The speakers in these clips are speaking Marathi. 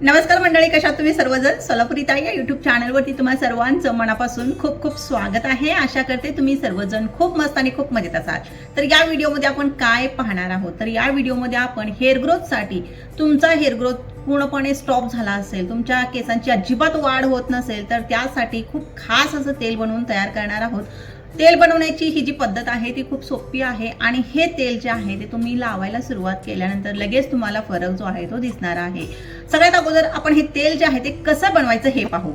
नमस्कार मंडळी कशा तुम्ही सर्वजण? सोलापुरीता या युट्यूब चॅनलवरती तुम्हा सर्वांचं मनापासून खूप खूप स्वागत आहे. आशा करते तुम्ही सर्वजण खूप मस्त आणि खूप मजेत असाल. तर या व्हिडिओमध्ये आपण काय पाहणार आहोत? तर या व्हिडिओमध्ये आपण हेअर ग्रोथसाठी तुमचा हेअर ग्रोथ पूर्णपणे स्टॉप झाला असेल तुमच्या केसांची अजिबात वाढ होत नसेल तर त्यासाठी खूप खास असं तेल बनवून तयार करणार आहोत. तेल बनवण्याची ही जी पद्धत आहे ती खूप सोपी आहे आणि हे तेल जे आहे ते तुम्ही लावायला सुरुवात केल्यानंतर लगेच तुम्हाला फरक जो आहे तो दिसणार आहे. सगळ्यात अगोदर आपण हे तेल जे आहे ते कसं बनवायचं हे पाहू.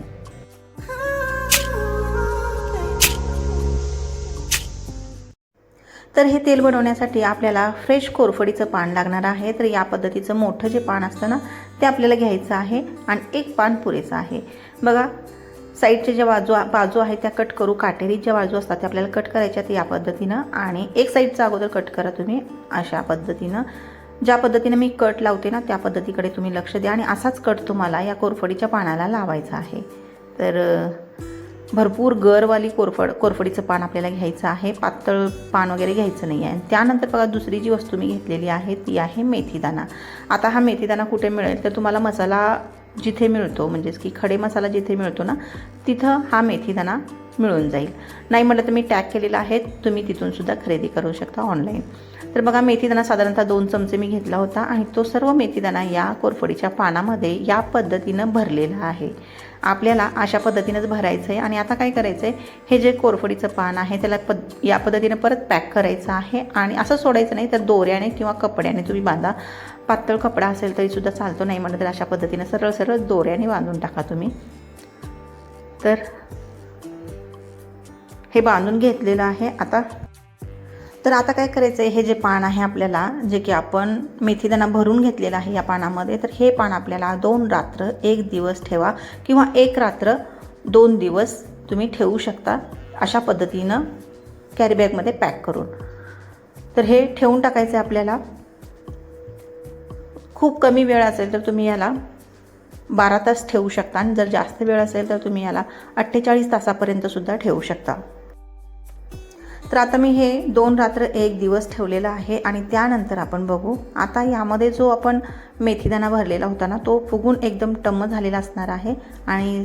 तर हे तेल बनवण्यासाठी आपल्याला फ्रेश कोरफडीचं पान लागणार आहे. तर या पद्धतीचं मोठं जे पान असतं ना ते आपल्याला घ्यायचं आहे आणि एक पान पुरेसं आहे. बघा साईडच्या ज्या बाजू बाजू आहेत त्या कट करू काटेरी ज्या बाजू असतात त्या आपल्याला कट करायच्या या पद्धतीनं. आणि एक साईडचा अगोदर कट करा तुम्ही अशा पद्धतीनं. ज्या पद्धतीनं मी कट लावते ना त्या पद्धतीकडे तुम्ही लक्ष द्या. आणि असाच कट तुम्हाला या कोरफडीच्या पानाला लावायचा आहे. तर भरपूर गरवाली कोरफड कोरफडीचं पान आपल्याला घ्यायचं आहे. पातळ पान वगैरे घ्यायचं नाही आहे. त्यानंतर बघा दुसरी जी वस्तू मी घेतलेली आहे ती आहे मेथीदाणा. आता हा मेथीदाणा कुठे मिळेल? तर तुम्हाला मसाला जिथे मिळतो म्हणजेच की खडे मसाला जिथे मिळतो ना तिथं हा मेथीदाणा मिळून जाईल. नाही म्हटलं तर मी टॅग केलेला आहे तुम्ही तिथूनसुद्धा खरेदी करू शकता ऑनलाईन तर बघा मेथीदाणा साधारणतः दोन चमचे मी घेतला होता आणि तो सर्व मेथीदाणा या कोरफडीच्या पानामध्ये या पद्धतीनं भरलेला आहे. आपल्याला अशा पद्धतीनंच भरायचं आहे आणि आता काय करायचं आहे हे जे कोरफडीचं पान आहे त्याला पद या पद्धतीनं परत पॅक करायचं आहे आणि असं सोडायचं नाही तर दोऱ्याने किंवा कपड्याने तुम्ही बांधा. पातळ कपडा असेल तरीसुद्धा चालतो नाही म्हणलं तर अशा पद्धतीनं. सरळ सरळ दोऱ्याने बांधून टाका तुम्ही. तर हे बांधून घेतलेलं आहे आता. तर आता काय करायचं आहे हे जे पान आहे आपल्याला जे की आपण मेथीदाना भरून घेतलेलं आहे या पानामध्ये तर हे पान आपल्याला दोन रात्र एक दिवस ठेवा किंवा एक रात्र दोन दिवस तुम्ही ठेवू शकता अशा पद्धतीनं कॅरीबॅगमध्ये पॅक करून. तर हे ठेवून टाकायचं आहे आपल्याला. खूप कमी वेळ असेल तर तुम्ही याला बारा तास ठेवू शकता. आणि जर जास्त वेळ असेल तर तुम्ही याला अठ्ठेचाळीस तासापर्यंतसुद्धा ठेवू शकता. तर आता मी हे दोन रात्र एक दिवस ठेवलेला आहे आणि त्यानंतर आपण बघू. आता यामध्ये जो आपण मेथीदाणा भरलेला होता ना तो फुगून एकदम टम्म झालेला असणार आहे. आणि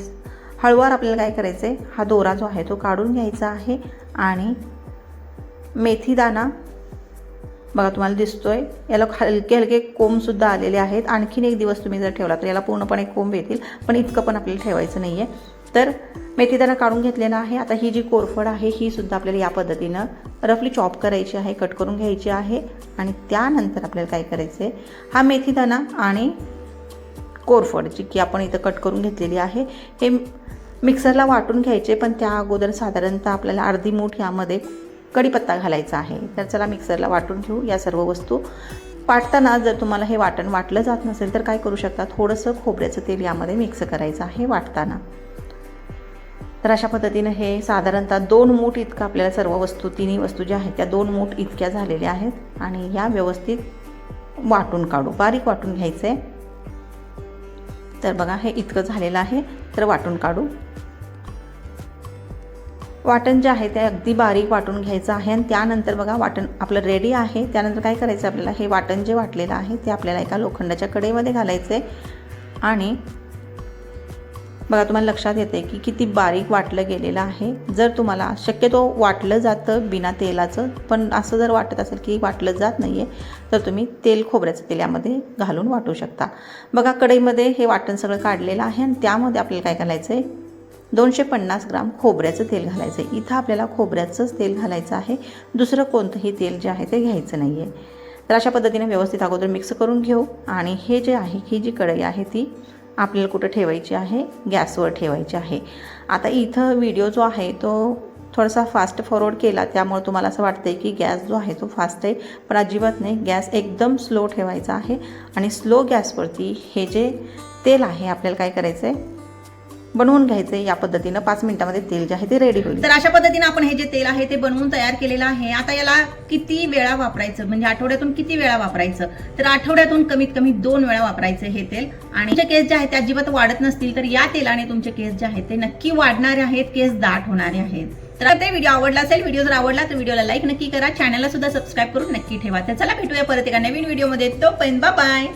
हळूवार आपल्याला काय करायचं आहे हा दोरा जो आहे तो काढून घ्यायचा आहे. आणि मेथीदाना बघा तुम्हाला दिसतोय. याला हलके हलके कोंबसुद्धा आलेले आहेत. आणखीन एक दिवस तुम्ही जर ठेवला तर याला पूर्णपणे कोंब येतील पण इतकं पण आपल्याला ठेवायचं नाही आहे तर मेथीदाना काढून घेतलेला आहे. आता ही जी कोरफड आहे ही सुद्धा आपल्याला या पद्धतीनं रफली चॉप करायची आहे कट करून घ्यायची आहे आणि त्यानंतर आपल्याला काय करायचं आहे हा मेथीदाणा आणि कोरफड जी की आपण इथं कट करून घेतलेली आहे हे मिक्सरला वाटून घ्यायचे पण त्या अगोदर साधारणतः आपल्याला अर्धी मूठ यामध्ये कढीपत्ता घालायचा आहे. तर चला मिक्सरला वाटून घेऊ. या सर्व वस्तू वाटताना जर तुम्हाला हे वाटण वाटलं जात नसेल तर काय करू शकता? थोडंसं खोबऱ्याचं तेल यामध्ये मिक्स करायचं आहे वाटताना. तर अशा पद्धतीनं हे साधारणतः दोन मूठ इतकं आपल्याला सर्व वस्तू तिन्ही वस्तू ज्या आहेत त्या दोन मूठ इतक्या झालेल्या आहेत. आणि या व्यवस्थित वाटून काढू. बारीक वाटून घ्यायचं आहे तर बघा हे इतकं झालेलं आहे. तर वाटून काढू. वाटण जे आहे ते अगदी बारीक वाटून घ्यायचं आहे आणि त्यानंतर बघा वाटण आपलं रेडी आहे. त्यानंतर काय करायचं आपल्याला? हे वाटण जे वाटलेलं आहे ते आपल्याला एका लोखंडाच्या कढईमध्ये घालायचं आहे आणि बघा तुम्हाला लक्षात येते की किती बारीक वाटलं गेलेलं आहे. जर तुम्हाला शक्यतो वाटलं जातं बिना तेलाचं पण असं जर वाटत असेल की वाटलं जात नाही आहे तर तुम्ही तेल खोबऱ्याचं तेल यामध्ये घालून वाटू शकता. बघा कढईमध्ये हे वाटण सगळं काढलेलं आहे आणि त्यामध्ये आपल्याला काय घालायचं आहे दोनशे पन्नास ग्राम खोबऱ्याचं तेल घालायचं आहे. इथं आपल्याला खोबऱ्याचंच तेल घालायचं आहे. दुसरं कोणतंही तेल जे आहे ते घ्यायचं नाही आहे तर अशा पद्धतीने व्यवस्थित अगोदर मिक्स करून घेऊ आणि हे जे आहे ही जी कढई आहे ती आपल्याला कुठं ठेवायची आहे? गॅसवर ठेवायची आहे. आता इथं व्हिडिओ जो आहे तो थोडासा फास्ट फॉरवर्ड केला त्यामुळे तुम्हाला असं वाटतं की गॅस जो आहे तो फास्ट आहे पण अजिबात नाही. गॅस एकदम स्लो ठेवायचा आहे आणि स्लो गॅसवरती हे जे तेल आहे आपल्याला काय करायचं आहे बनवून घ्यायचं आहे या पद्धतीनं. पाच मिनिटामध्ये तेल जे आहे ते रेडी होईल. तर अशा पद्धतीनं आपण हे जे तेल आहे ते बनवून तयार केलेलं आहे. आता याला किती वेळा वापरायचं? म्हणजे आठवड्यातून किती वेळा वापरायचं? तर आठवड्यातून कमीत कमी दोन वेळा वापरायचं हे तेल. आणि तुमचे केस जे आहेत ते अजिबात वाढत नसतील तर या तेलाने तुमचे केस जे आहेत ते नक्की वाढणारे आहेत केस दाट होणारे आहेत. तर ते व्हिडिओ आवडला असेल व्हिडिओ जर आवडला तर व्हिडिओला लाईक नक्की करा. चॅनलला सुद्धा सबस्क्राईब करून नक्की ठेवा. तर चला भेटूया परत एका नवीन व्हिडिओमध्ये तोपर्यंत बाय